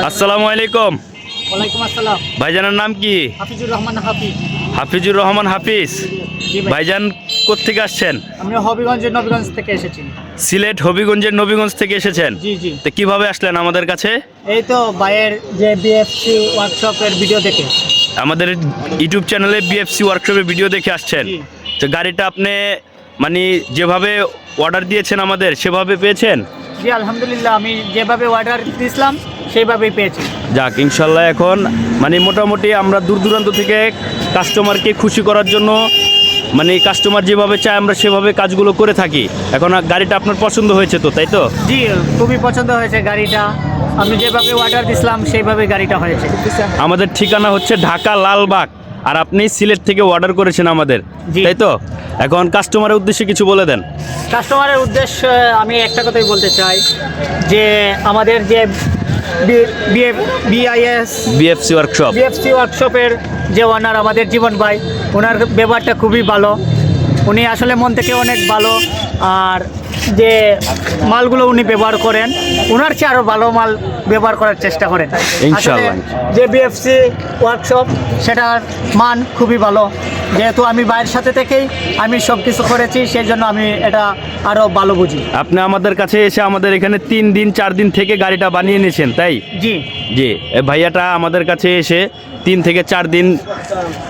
আসসালামু আলাইকুম। ওয়ালাইকুম আসসালাম। ভাইজানের নাম কি? হাফিজুর রহমান হাফিজ। হাফিজুর রহমান হাফিজ। ভাইজান কোত্থেকে আসছেন? আমি হবিগঞ্জের নবীগঞ্জ থেকে এসেছি। সিলেট হবিগঞ্জের নবীগঞ্জ থেকে এসেছেন? জি জি। তো কীভাবে আসলেন আমাদের কাছে? এই তো ভাইয়ের যে বিএফসি ওয়ার্কশপের ভিডিও দেখে। আমাদের ইউটিউব চ্যানেলে বিএফসি ওয়ার্কশপের ভিডিও দেখে আসছেন। তো গাড়িটা আপনি মানে যেভাবে অর্ডার দিয়েছেন আমাদের সেভাবে পেয়েছেন? জি আলহামদুলিল্লাহ আমি যেভাবে অর্ডার দিয়েছিলাম সেইভাবেই পেয়েছি। যাক ইনশাল্লাহ এখন মানে মোটামুটি আমরা দূর দূরান্ত থেকে কাস্টমারকে খুশি করার জন্য মানে কাস্টমার যেভাবে চায় আমরা সেভাবে কাজগুলো করে থাকি। এখন গাড়িটা আপনার পছন্দ হয়েছে তো তাই তো? জি খুবই পছন্দ হয়েছে গাড়িটা। আমি যেভাবে অর্ডার দিছিলাম সেইভাবে গাড়িটা হয়েছে। আমাদের ঠিকানা হচ্ছে ঢাকা লালবাগ আর আপনি সিলেট থেকে অর্ডার করেছেন আমাদের। তাই তো? এখন কাস্টমারের উদ্দেশ্যে কিছু বলে দেন। কাস্টমারের উদ্দেশ্যে আমি একটা কথাই বলতে চাই যে আমাদের যে বিআইএস বিএফসি ওয়ার্কশপ বিএফসি ওয়ার্কশপের যে ওনার আমাদের জীবন ভাই ওনার ব্যবহারটা খুবই ভালো। উনি আসলে মন থেকে অনেক ভালো। আর যে মালগুলো উনি ব্যবহার করেন ওনার চেয়ে আরও ভালো মাল ব্যবহার করার চেষ্টা করেন। যে বিএফসি ওয়ার্কশপ সেটার মান খুবই ভালো। যেহেতু আমি বাইরের সাথে থেকেই আমি সব কিছু করেছি সেই জন্য আমি এটা আরও ভালো বুঝি। আপনি আমাদের কাছে এসে আমাদের এখানে তিন দিন চার দিন থেকে গাড়িটা বানিয়ে নিয়েছেন তাই? জি। জি। ভাইয়াটা আমাদের কাছে এসে তিন থেকে চার দিন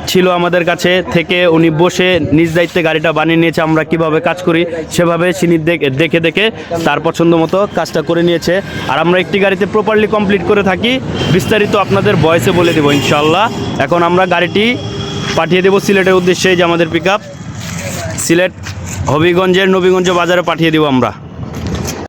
ছিল আমাদের কাছে থেকে উনি বসে নিজ দায়িত্বে গাড়িটা বানিয়ে নিয়েছে, আমরা কীভাবে কাজ করি সেভাবে তিনি দেখ- দেখে তার পছন্দ মতো কাজটা করে নিয়েছে। আর আমরা একটি গাড়িতে প্রপারলি কমপ্লিট করে থাকি, বিস্তারিত আপনাদের ভয়েসে বলে দেবো ইনশাল্লাহ এখন আমরা গাড়িটি পাঠিয়ে দেবো সিলেটের উদ্দেশ্যে যে আমাদের পিক সিলেট হবিগঞ্জের নবীগঞ্জ বাজারে পাঠিয়ে দেবো আমরা।